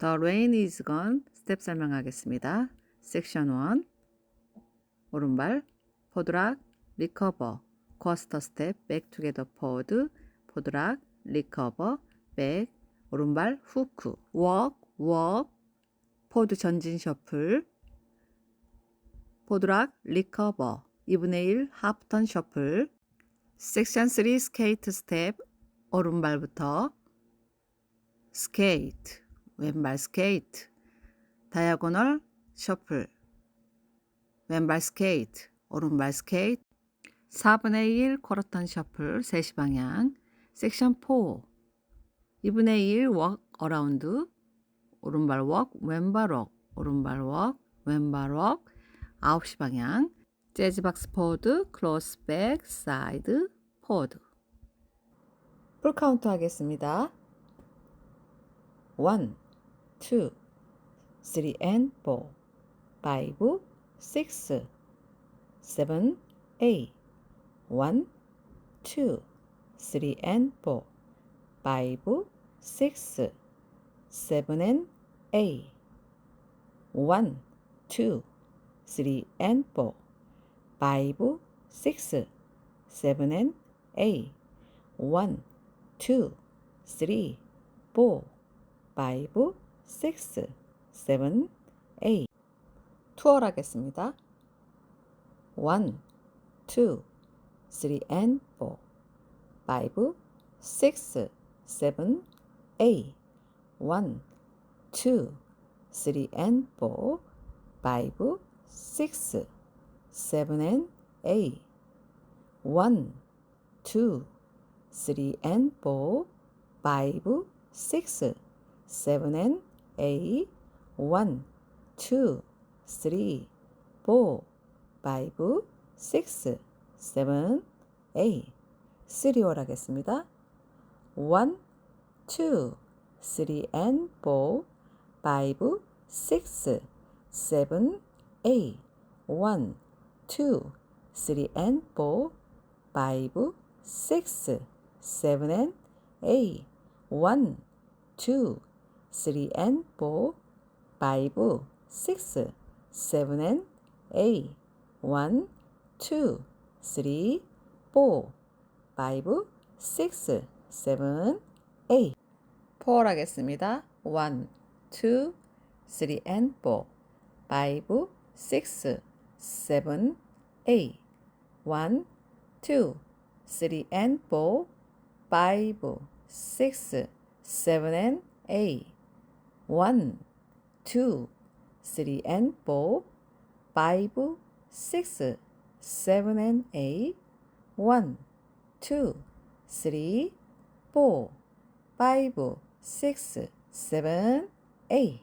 The rain is gone. 스텝 설명하겠습니다. 섹션 1. 오른발. 포드락 리커버 쿼스터 스텝 백 투게더 포드 포드락 리커버 백 오른발 후크 워크 워크 포드 전진 셔플 포드락 리커버 2분의 1 하프턴 셔플 섹션 3 스케이트 스텝 오른발부터 스케이트 왼발 스케이트 다이아고널 셔플 왼발 스케이트 오른발 스케이트 4분의 1 쿼러턴 셔플 3시 방향 섹션 4 2분의 1 워크 어라운드 오른발 워크 왼발 워크 오른발 워크 왼발 워크 9시 방향 재즈박스 포드 클로스 백 사이드 포드 풀 카운트 하겠습니다. 1, 2, 3 and 4, 5, 6, 7, 8, 1, 2, 3 and 4, 5, 6, 7 and 8, 1, 2, 3 and 4, 5, 6, 7 and 8, 1, 2, 3, 4, 5, 6, 7, 8 투어를 하겠습니다. 1, 2, 3 and 4, 5, 6, 7, 8 1, 2, 3 and 4, 5, 6, 7 and 8 1, 2, 3 and 4, 5, 6, 7 and 8 1, 2, 3, 4, 5, 6, 7, 8 3월 하겠습니다. 1, 2, 3 and 4, 5, 6, 7, 8 1, 2, 3 and 4, 5, 6, 7 and 8 1, 2, 3 and 4, 5, 6, 7 and 8 1, 2, 3, 4, 5, 6, 7, 8 4 하겠습니다. 1, 2, 3 and 4, 5, 6, 7, 8 1, 2, 3 and 4, 5, 6, 7 and 8 1, 2, 3 and 4, 5, 6, 7 and 8 1, 2, 3, 4, 5, 6, 7, 8